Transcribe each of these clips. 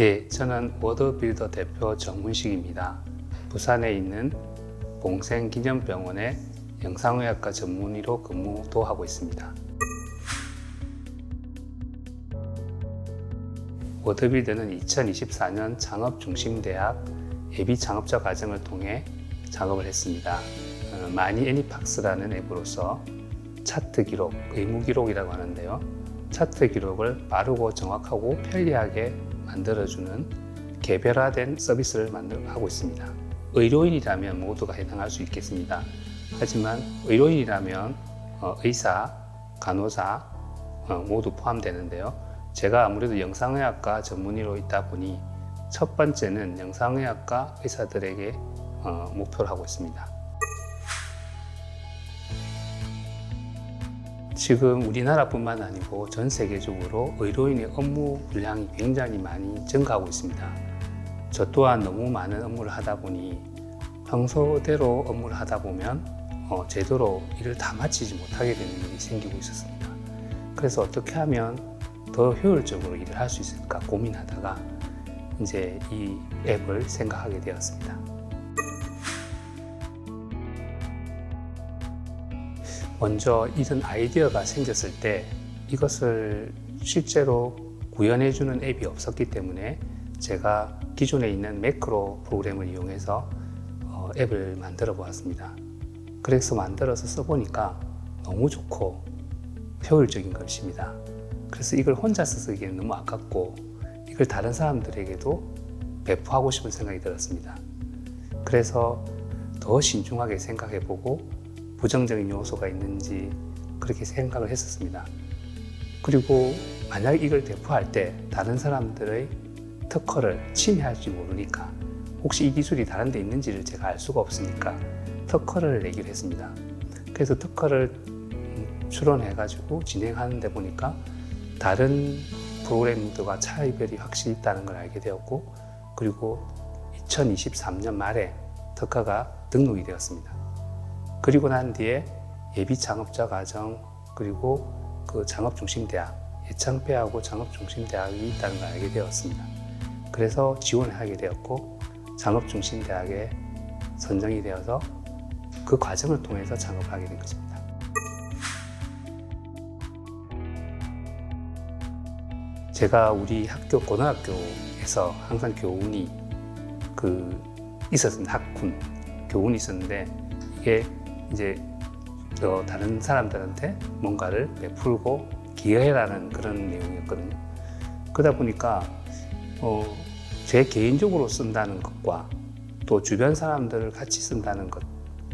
네, 저는 워더빌더 대표 정문식입니다. 부산에 있는 봉생기념병원의 영상의학과 전문의로 근무도 하고 있습니다. 워더빌드는 2024년 창업중심대학 예비 창업자 과정을 통해 작업을 했습니다. 어, 마니 애니팍스라는 앱으로서 차트 기록, 의무 기록이라고 하는데요. 차트 기록을 빠르고 정확하고 편리하게 만들어주는 개별화된 서비스를 만들 하고 있습니다. 의료인이라면 모두가 해당할 수 있겠습니다. 하지만 의료인이라면 어, 의사, 간호사 어, 모두 포함되는데요. 제가 아무래도 영상의학과 전문의로 있다 보니 첫 번째는 영상의학과 의사들에게 어, 목표를 하고 있습니다. 지금 우리나라뿐만 아니고 전 세계적으로 의료인의 업무 분량이 굉장히 많이 증가하고 있습니다. 저 또한 너무 많은 업무를 하다 보니 평소대로 업무를 하다 보면 어, 제대로 일을 다 마치지 못하게 되는 일이 생기고 있었습니다. 그래서 어떻게 하면 더 효율적으로 일을 할 수 있을까 고민하다가 이제 이 앱을 생각하게 되었습니다. 먼저 이런 아이디어가 생겼을 때 이것을 실제로 구현해주는 앱이 없었기 때문에 제가 기존에 있는 매크로 프로그램을 이용해서 어, 앱을 만들어 보았습니다. 그래서 만들어서 써보니까 너무 좋고 효율적인 것입니다. 그래서 이걸 혼자서 쓰기에는 너무 아깝고 이걸 다른 사람들에게도 배포하고 싶은 생각이 들었습니다. 그래서 더 신중하게 생각해보고 부정적인 요소가 있는지 그렇게 생각을 했었습니다. 그리고 만약 이걸 배포할 때 다른 사람들의 특허를 침해할지 모르니까 혹시 이 기술이 다른 데 있는지를 제가 알 수가 없으니까 특허를 내기로 했습니다. 그래서 특허를 출원해가지고 진행하는데 보니까 다른 프로그램들과 차이별이 확실히 있다는 걸 알게 되었고 그리고 2023년 말에 특허가 등록이 되었습니다. 그리고 난 뒤에 예비 창업자 과정 그리고 그 창업 중심 대학 예창패하고 창업 중심 대학이 있다는 걸 알게 되었습니다. 그래서 지원을 하게 되었고 창업 중심 대학에 선정이 되어서 그 과정을 통해서 창업을 하게 된 것입니다. 제가 우리 학교 고등학교에서 항상 교훈이 그 있었습니다. 학군 교훈이 있었는데 이게 이제 어, 다른 사람들한테 뭔가를 베풀고 기여해라는 그런 내용이었거든요. 그러다 보니까 어, 제 개인적으로 쓴다는 것과 또 주변 사람들을 같이 쓴다는 것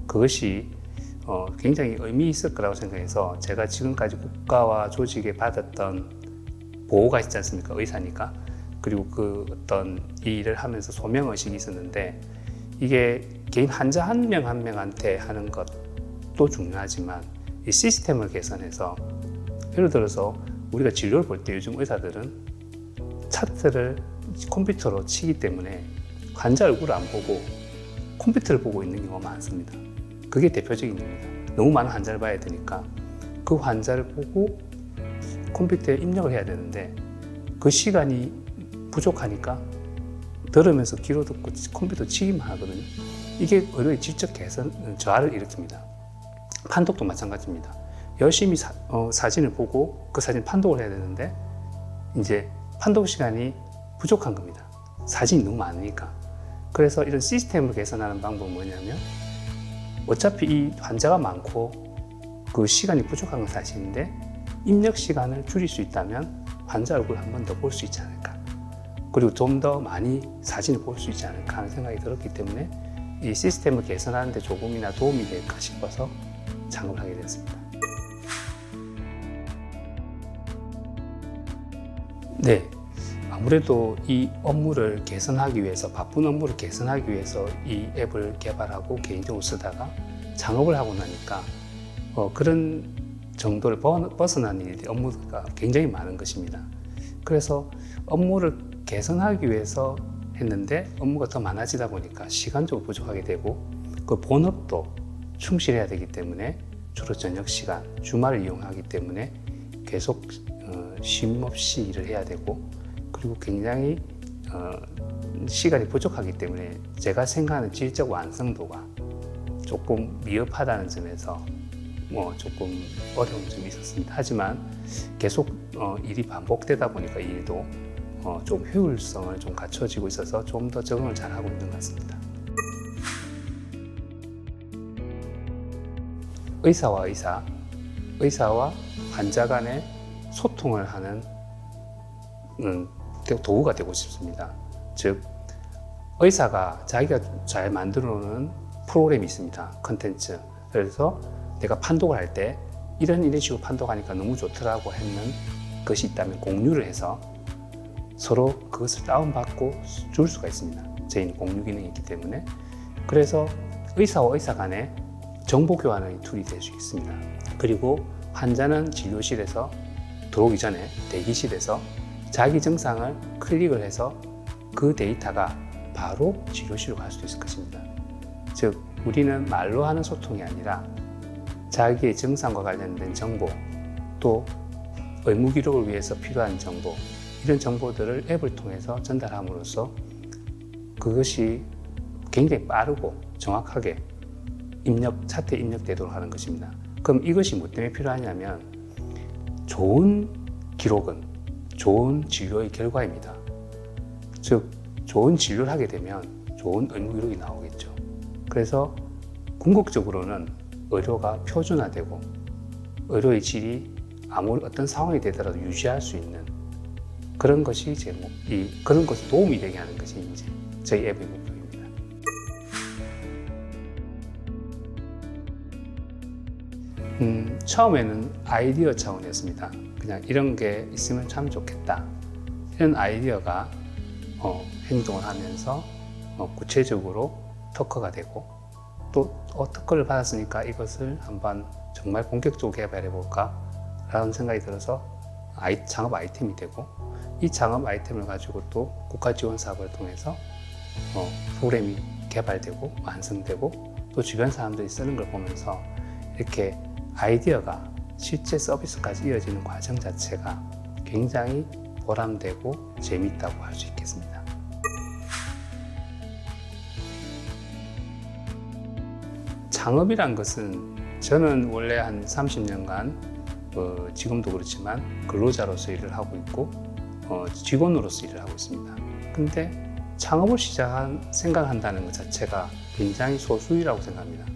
그것이 어, 굉장히 의미 있을 거라고 생각해서 제가 지금까지 국가와 조직에 받았던 보호가 있지 않습니까? 의사니까. 그리고 그 어떤 이 일을 하면서 소명 의식이 있었는데 이게 개인 환자 한 명 한 명한테 하는 것 도 중요하지만 이 시스템을 개선해서 예를 들어서 우리가 진료를 볼 때 요즘 의사들은 차트를 컴퓨터로 치기 때문에 환자 얼굴을 안 보고 컴퓨터를 보고 있는 경우가 많습니다. 그게 대표적인 이유입니다. 너무 많은 환자를 봐야 되니까 그 환자를 보고 컴퓨터에 입력을 해야 되는데 그 시간이 부족하니까 들으면서 귀로 듣고 컴퓨터 치기만 하거든요. 이게 의료의 질적 개선 저하를 일으킵니다. 판독도 마찬가지입니다. 열심히 사, 어, 사진을 보고 그 사진 판독을 해야 되는데 이제 판독 시간이 부족한 겁니다. 사진이 너무 많으니까. 그래서 이런 시스템을 개선하는 방법은 뭐냐면 어차피 이 환자가 많고 그 시간이 부족한 건 사실인데 입력 시간을 줄일 수 있다면 환자 얼굴 한 번 더 볼 수 있지 않을까. 그리고 좀 더 많이 사진을 볼 수 있지 않을까 하는 생각이 들었기 때문에 이 시스템을 개선하는데 조금이나 도움이 될까 싶어서 창업을 하게 되었습니다. 네. 아무래도 이 업무를 개선하기 위해서, 바쁜 업무를 개선하기 위해서 이 앱을 개발하고 개인적으로 쓰다가 창업을 하고 나니까 어, 그런 정도를 벗어난 일이 업무가 굉장히 많은 것입니다. 그래서 업무를 개선하기 위해서 했는데 업무가 더 많아지다 보니까 시간적으로 부족하게 되고 그 본업도 충실해야 되기 때문에 주로 저녁 시간, 주말을 이용하기 때문에 계속 어, 쉼 없이 일을 해야 되고 그리고 굉장히 어, 시간이 부족하기 때문에 제가 생각하는 질적 완성도가 조금 미흡하다는 점에서 뭐 조금 어려운 점이 있었습니다. 하지만 계속 어, 일이 반복되다 보니까 이 일도 어, 좀 효율성을 좀 갖춰지고 있어서 좀 더 적응을 잘하고 있는 것 같습니다. 의사와 의사, 의사와 환자 간의 소통을 하는 음, 도구가 되고 싶습니다. 즉, 의사가 자기가 잘 만들어 놓은 프로그램이 있습니다. 컨텐츠. 그래서 내가 판독을 할 때 이런 이런 식으로 판독하니까 너무 좋더라고 했는 것이 있다면 공유를 해서 서로 그것을 다운받고 줄 수가 있습니다. 저희는 공유 기능이 있기 때문에. 그래서 의사와 의사 간에 정보 교환의 툴이 될 수 있습니다. 그리고 환자는 진료실에서 들어오기 전에 대기실에서 자기 증상을 클릭을 해서 그 데이터가 바로 진료실로 갈 수도 있을 것입니다. 즉, 우리는 말로 하는 소통이 아니라 자기의 증상과 관련된 정보, 또 의무 기록을 위해서 필요한 정보, 이런 정보들을 앱을 통해서 전달함으로써 그것이 굉장히 빠르고 정확하게 입력, 차트에 입력되도록 하는 것입니다. 그럼 이것이 뭐 때문에 필요하냐면 좋은 기록은 좋은 진료의 결과입니다. 즉, 좋은 진료를 하게 되면 좋은 의무 기록이 나오겠죠. 그래서 궁극적으로는 의료가 표준화되고 의료의 질이 아무 어떤 상황이 되더라도 유지할 수 있는 그런 것이 제 목, 이 그런 것에 도움이 되게 하는 것이 이제 저희 앱의 목 음, 처음에는 아이디어 차원이었습니다. 그냥 이런 게 있으면 참 좋겠다. 이런 아이디어가 어, 행동을 하면서 어, 구체적으로 특허가 되고 또 어, 특허를 받았으니까 이것을 한번 정말 본격적으로 개발해 볼까 라는 생각이 들어서 아이, 창업 아이템이 되고 이 창업 아이템을 가지고 또 국가 지원 사업을 통해서 어, 프로그램이 개발되고 완성되고 또 주변 사람들이 쓰는 걸 보면서 이렇게 아이디어가 실제 서비스까지 이어지는 과정 자체가 굉장히 보람되고 재밌다고 할 수 있겠습니다. 창업이란 것은 저는 원래 한 30년간 어, 지금도 그렇지만 근로자로서 일을 하고 있고 어, 직원으로서 일을 하고 있습니다. 근데 창업을 시작한 생각한다는 것 자체가 굉장히 소수이라고 생각합니다.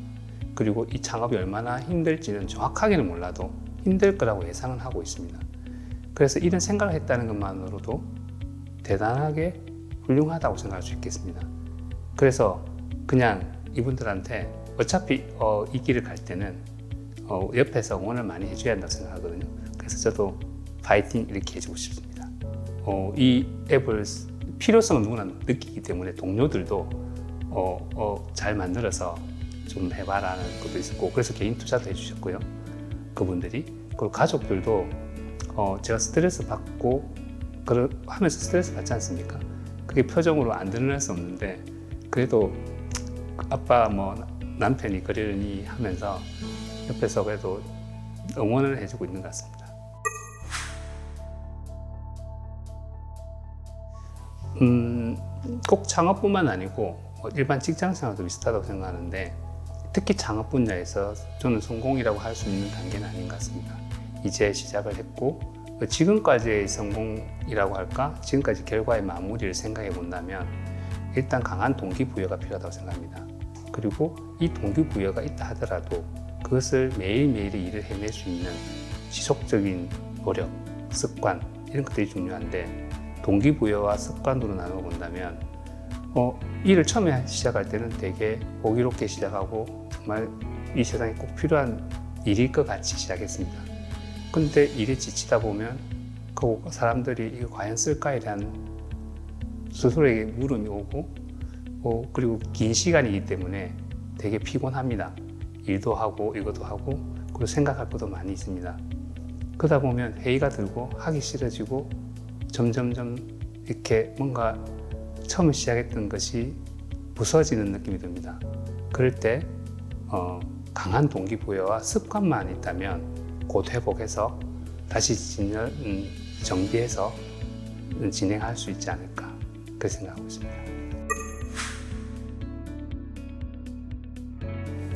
그리고 이 창업이 얼마나 힘들지는 정확하게는 몰라도 힘들 거라고 예상은 하고 있습니다. 그래서 이런 생각을 했다는 것만으로도 대단하게 훌륭하다고 생각할 수 있겠습니다. 그래서 그냥 이분들한테 어차피 어, 이 길을 갈 때는 어, 옆에서 응원을 많이 해줘야 한다고 생각하거든요. 그래서 저도 파이팅 이렇게 해주고 싶습니다. 어, 이 앱을 필요성을 누구나 느끼기 때문에 동료들도 어, 어, 잘 만들어서 좀 해봐라는 것도 있었고 그래서 개인 투자도 해주셨고요. 그분들이 그리고 가족들도 어, 제가 스트레스 받고 그러, 하면서 스트레스 받지 않습니까? 그게 표정으로 안 드러날 수 없는데 그래도 아빠 뭐 남편이 그러니 하면서 옆에서 그래도 응원을 해주고 있는 것 같습니다. 음, 꼭 창업뿐만 아니고 일반 직장 생활도 비슷하다고 생각하는데 특히 창업 분야에서 저는 성공이라고 할 수 있는 단계는 아닌 것 같습니다. 이제 시작을 했고 지금까지의 성공이라고 할까? 지금까지 결과의 마무리를 생각해 본다면 일단 강한 동기부여가 필요하다고 생각합니다. 그리고 이 동기부여가 있다 하더라도 그것을 매일매일의 일을 해낼 수 있는 지속적인 노력, 습관 이런 것들이 중요한데 동기부여와 습관으로 나눠 본다면 어, 일을 처음에 시작할 때는 되게 보기롭게 시작하고 정말 이 세상에 꼭 필요한 일일 것 같이 시작했습니다. 근데 일에 지치다 보면 그 사람들이 이거 과연 쓸까에 대한 스스로에게 물음이 오고 어, 그리고 긴 시간이기 때문에 되게 피곤합니다. 일도 하고 이것도 하고 그리고 생각할 것도 많이 있습니다. 그러다 보면 회의가 들고 하기 싫어지고 점점점 이렇게 뭔가 처음 시작했던 것이 부서지는 느낌이 듭니다. 그럴 때 어, 강한 동기부여와 습관만 있다면 곧 회복해서 다시 진열, 음, 정비해서 진행할 수 있지 않을까 그렇게 생각하고 있습니다.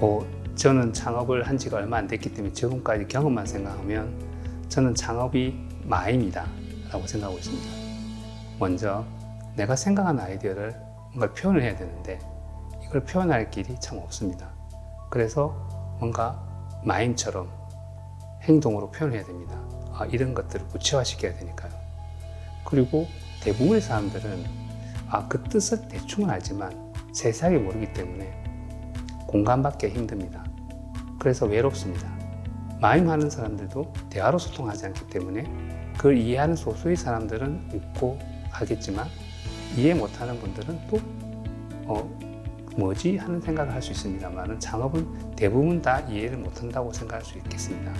뭐 저는 창업을 한 지가 얼마 안 됐기 때문에 지금까지 경험만 생각하면 저는 창업이 마임이다 라고 생각하고 있습니다. 먼저 내가 생각한 아이디어를 뭔가 표현을 해야 되는데 이걸 표현할 길이 참 없습니다. 그래서 뭔가 마임처럼 행동으로 표현해야 됩니다. 아, 이런 것들을 구체화시켜야 되니까요. 그리고 대부분의 사람들은 아, 그 뜻을 대충은 알지만 세세하게 모르기 때문에 공감받기 힘듭니다. 그래서 외롭습니다. 마임하는 사람들도 대화로 소통하지 않기 때문에 그걸 이해하는 소수의 사람들은 웃고 하겠지만 이해 못하는 분들은 또 어, 뭐지 하는 생각을 할 수 있습니다만은 창업은 대부분 다 이해를 못한다고 생각할 수 있겠습니다.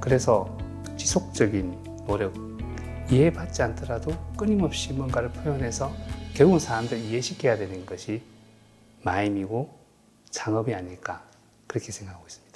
그래서 지속적인 노력, 이해받지 않더라도 끊임없이 뭔가를 표현해서 결국은 사람들 이해시켜야 되는 것이 마임이고 창업이 아닐까 그렇게 생각하고 있습니다.